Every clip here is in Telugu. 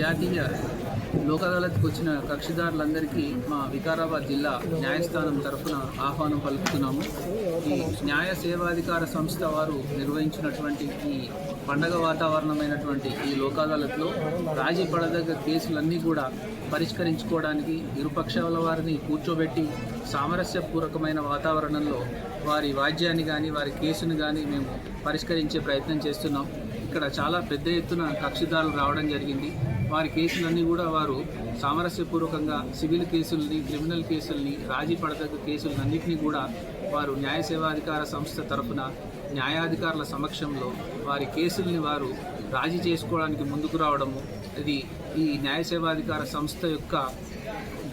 జాతీయ లోక్ అదాలత్కి వచ్చిన కక్షిదారులందరికీ మా వికారాబాద్ జిల్లా న్యాయస్థానం తరఫున ఆహ్వానం పలుకుతున్నాము. ఈ న్యాయ సేవాధికార సంస్థ వారు నిర్వహించినటువంటి ఈ పండగ వాతావరణమైనటువంటి ఈ లోక్ అదాలత్లో రాజీ పడదగ్గ కేసులన్నీ కూడా పరిష్కరించుకోవడానికి ఇరుపక్షాల వారిని కూర్చోబెట్టి సామరస్యపూర్వకమైన వాతావరణంలో వారి వాద్యాన్ని కానీ వారి కేసును కానీ మేము పరిష్కరించే ప్రయత్నం చేస్తున్నాం. ఇక్కడ చాలా పెద్ద ఎత్తున కక్షిదారులు రావడం జరిగింది. వారి కేసులన్నీ కూడా వారు సామరస్యపూర్వకంగా సివిల్ కేసుల్ని క్రిమినల్ కేసుల్ని రాజీ పడదగ్గ కేసులన్నింటినీ కూడా వారు న్యాయ సేవాధికార సంస్థ తరఫున న్యాయాధికారుల సమక్షంలో వారి కేసుల్ని వారు రాజీ చేసుకోవడానికి ముందుకు రావడము ఇది ఈ న్యాయ సేవాధికార సంస్థ యొక్క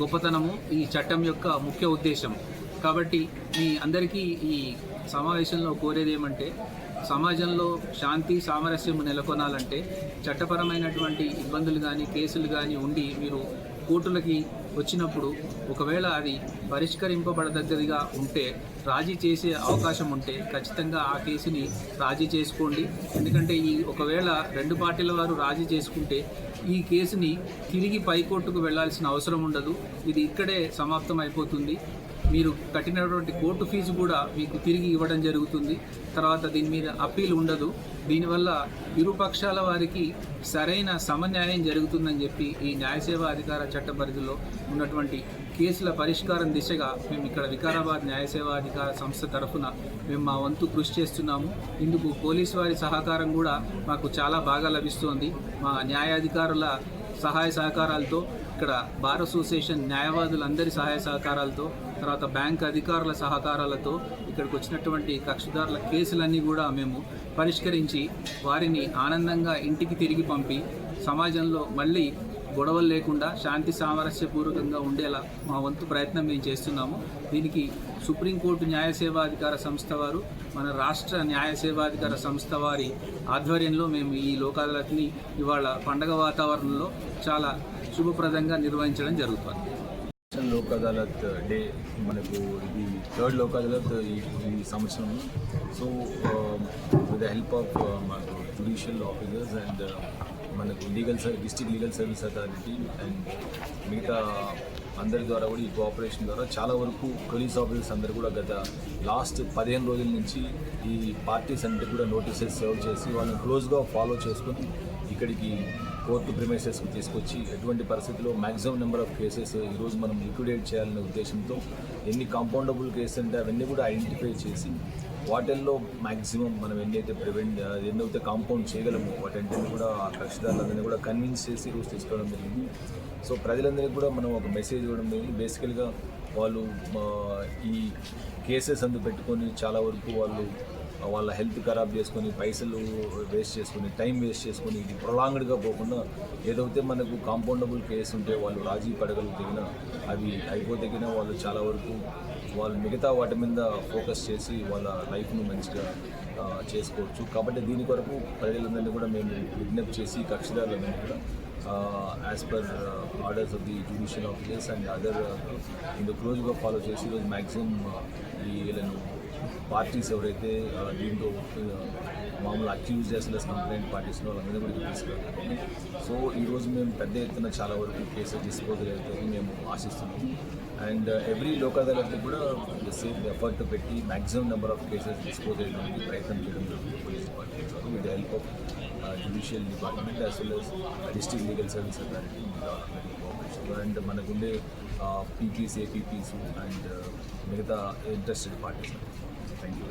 గొప్పతనము ఈ చట్టం యొక్క ముఖ్య ఉద్దేశం కాబట్టి మీ అందరికీ ఈ సమావేశంలో కోరేది ఏమంటే సమాజంలో శాంతి సామరస్యం నెలకొనాలంటే చట్టపరమైనటువంటి ఇబ్బందులు కానీ కేసులు కానీ ఉండి మీరు కోర్టులకి వచ్చినప్పుడు ఒకవేళ అది పరిష్కరింపబడదగ్గదిగా ఉంటే రాజీ చేసే అవకాశం ఉంటే ఖచ్చితంగా ఆ కేసుని రాజీ చేసుకోండి. ఎందుకంటే ఈ ఒకవేళ రెండు పార్టీల వారు రాజీ చేసుకుంటే ఈ కేసుని తిరిగి పైకోర్టుకు వెళ్ళాల్సిన అవసరం ఉండదు. ఇది ఇక్కడే సమాప్తం అయిపోతుంది మీరు కట్టినటువంటి కోర్టు ఫీజు కూడా మీకు తిరిగి ఇవ్వడం జరుగుతుంది. తర్వాత దీని మీద అప్పీల్ ఉండదు. దీనివల్ల ఇరుపక్షాల వారికి సరైన సమన్యాయం జరుగుతుందని చెప్పి ఈ న్యాయసేవ అధికార చట్ట పరిధిలో ఉన్నటువంటి కేసుల పరిష్కారం దిశగా మేము ఇక్కడ వికారాబాద్ న్యాయసేవా అధికార సంస్థ తరఫున మేము మా వంతు కృషి చేస్తున్నాము. ఇందుకు పోలీసు వారి సహకారం కూడా మాకు చాలా బాగా లభిస్తోంది. మా న్యాయాధికారుల సహాయ సహకారాలతో ఇక్కడ బార్ అసోసియేషన్ న్యాయవాదులందరి సహాయ సహకారాలతో తర్వాత బ్యాంక్ అధికారుల సహకారాలతో ఇక్కడికి వచ్చినటువంటి కక్షిదారుల కేసులన్నీ కూడా మేము పరిష్కరించి వారిని ఆనందంగా ఇంటికి తిరిగి పంపి సమాజంలో మళ్ళీ గొడవలు లేకుండా శాంతి సామరస్యపూర్వకంగా ఉండేలా మా వంతు ప్రయత్నం మేము చేస్తున్నాము. దీనికి సుప్రీంకోర్టు న్యాయ సేవాధికార సంస్థ వారు మన రాష్ట్ర న్యాయ సేవాధికార సంస్థ వారి ఆధ్వర్యంలో మేము ఈ లోక్ ఇవాళ పండగ వాతావరణంలో చాలా శుభప్రదంగా నిర్వహించడం జరుగుతుంది. లోక్ అదాలత్ డే మనకు ఇది థర్డ్ లోక్ అదాలత్ ఈ ఈ సంవత్సరం. So with the help of మనకు జుడిషియల్ ఆఫీసర్స్ అండ్ మనకు legal service district legal service authority and మిగతా అందరి ద్వారా కూడా ఈ కోఆపరేషన్ ద్వారా చాలా వరకు పోలీస్ ఆఫీసర్స్ అందరు కూడా గత లాస్ట్ పదిహేను రోజుల నుంచి ఈ పార్టీస్ అంటే కూడా నోటీసెస్ సర్వ్ చేసి వాళ్ళని క్లోజ్గా ఫాలో చేసుకొని ఇక్కడికి కోర్టు ప్రిమైసెస్కి తీసుకొచ్చి ఎటువంటి పరిస్థితుల్లో మ్యాక్సిమం నెంబర్ ఆఫ్ కేసెస్ ఈరోజు మనం లిక్విడేట్ చేయాలనే ఉద్దేశంతో ఎన్ని కాంపౌండబుల్ కేసెస్ అంటే అవన్నీ కూడా ఐడెంటిఫై చేసి వాటిల్లో మ్యాక్సిమం మనం ఎన్నైతే ప్రివెంట్ ఎన్నైతే కాంపౌండ్ చేయగలమో వాటంటే కూడా ఆ కక్షిదారులందరినీ కూడా కన్విన్స్ చేసి ఈరోజు తీసుకోవడం జరిగింది. సో ప్రజలందరికీ కూడా మనం ఒక మెసేజ్ ఇవ్వడం జరిగింది. బేసికల్గా వాళ్ళు ఈ కేసెస్ అందు పెట్టుకొని చాలా వరకు వాళ్ళు వాళ్ళ హెల్త్ ఖరాబ్ చేసుకొని పైసలు వేస్ట్ చేసుకొని టైం వేస్ట్ చేసుకొని ఇది ప్రొలాంగ్డ్గా పోకుండా ఏదైతే మనకు కాంపౌండబుల్ కేసు ఉంటే వాళ్ళు రాజీ పడగలిగిన అవి అయిపోతే వాళ్ళు చాలా వరకు వాళ్ళు మిగతా వాటి మీద ఫోకస్ చేసి వాళ్ళ లైఫ్ను మంచిగా చేసుకోవచ్చు. కాబట్టి దీని కొరకు ప్రజలందరినీ కూడా మేము విజ్ఞప్తి చేసి కక్షిదారులందరినీ కూడా as per orders of the judicial officers and other ఇందుకు క్లోజ్గా ఫాలో చేసి ఈరోజు మ్యాక్సిమం ఈ వీళ్ళను పార్టీస్ ఎవరైతే దీంతో మామూలు అక్యూజ్ చేసిన కంప్లైంట్ పార్టీస్ వాళ్ళందరూ కూడా తీసుకెళ్తాము సో ఈరోజు మేము పెద్ద ఎత్తున చాలా వరకు కేసెస్ డిస్పోజల్ అవుతాయని మేము ఆశిస్తున్నాము అండ్ ఎవ్రీ లోక్ అదాలత్కి కూడా సేమ్ ఎఫర్ట్ పెట్టి maximum number of cases dispose చేయడానికి ప్రయత్నం చేయడం జరుగుతుంది. పోలీస్ డిపార్ట్మెంట్ వాళ్ళు with help of judicial department as well as district legal service authority and మనకుండే పీపీస్ ఏపీపీస్ అండ్ మిగతా ఇంట్రెస్టెడ్ పార్టీస్ థ్యాంక్ యూ